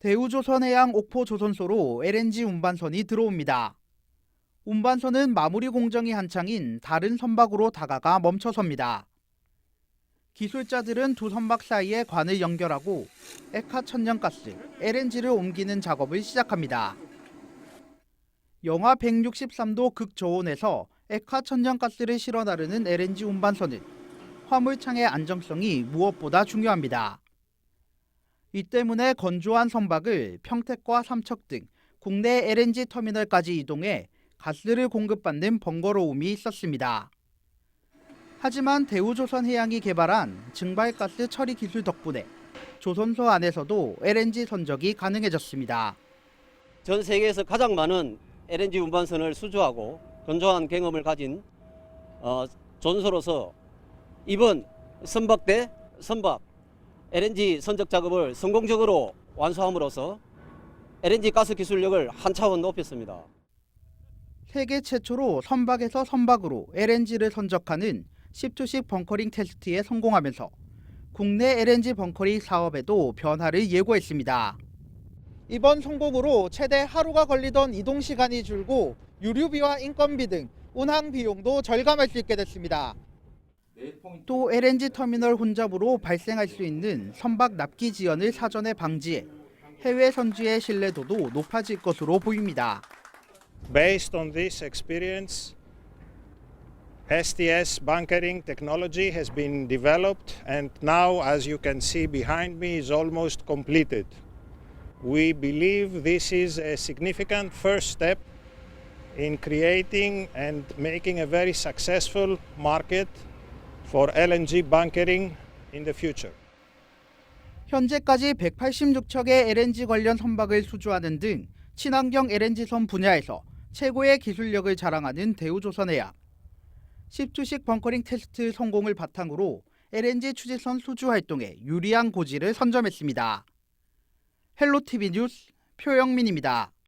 대우조선해양 옥포조선소로 LNG 운반선이 들어옵니다. 운반선은 마무리 공정이 한창인 다른 선박으로 다가가 멈춰섭니다. 기술자들은 두 선박 사이에 관을 연결하고 액화 천연가스, LNG를 옮기는 작업을 시작합니다. 영하 163도 극저온에서 액화 천연가스를 실어 나르는 LNG 운반선은 화물창의 안정성이 무엇보다 중요합니다. 이 때문에 건조한 선박을 평택과 삼척 등 국내 LNG 터미널까지 이동해 가스를 공급받는 번거로움이 있었습니다. 하지만 대우조선해양이 개발한 증발가스 처리 기술 덕분에 조선소 안에서도 LNG 선적이 가능해졌습니다. 전 세계에서 가장 많은 LNG 운반선을 수주하고 건조한 경험을 가진 어, 존소로서 이번 선박대 선박 LNG 선적 작업을 성공적으로 완수함으로써 LNG 가스 기술력을 한 차원 높였습니다. 세계 최초로 선박에서 선박으로 LNG를 선적하는 10초식 벙커링 테스트에 성공하면서 국내 LNG 벙커링 사업에도 변화를 예고했습니다. 이번 성공으로 최대 하루가 걸리던 이동 시간이 줄고 유류비와 인건비 등 운항 비용도 절감할 수 있게 됐습니다. 또 LNG 터미널 혼잡으로 발생할 수 있는 선박 납기 지연을 사전에 방지해 해외 선주의 신뢰도도 높아질 것으로 보입니다. Based on this experience, STS bunkering technology has been developed and now, as you can see behind me, is almost completed. We believe this is a significant first step in creating and making a very successful market for LNG bunkering in the future. 현재까지 186척의 LNG 관련 선박을 수주하는 등 친환경 LNG선 분야에서 최고의 기술력을 자랑하는 대우조선해양. 10주식 벙커링 테스트 성공을 바탕으로 LNG 추진선 수주 활동에 유리한 고지를 선점했습니다. 헬로티비 뉴스 표영민입니다.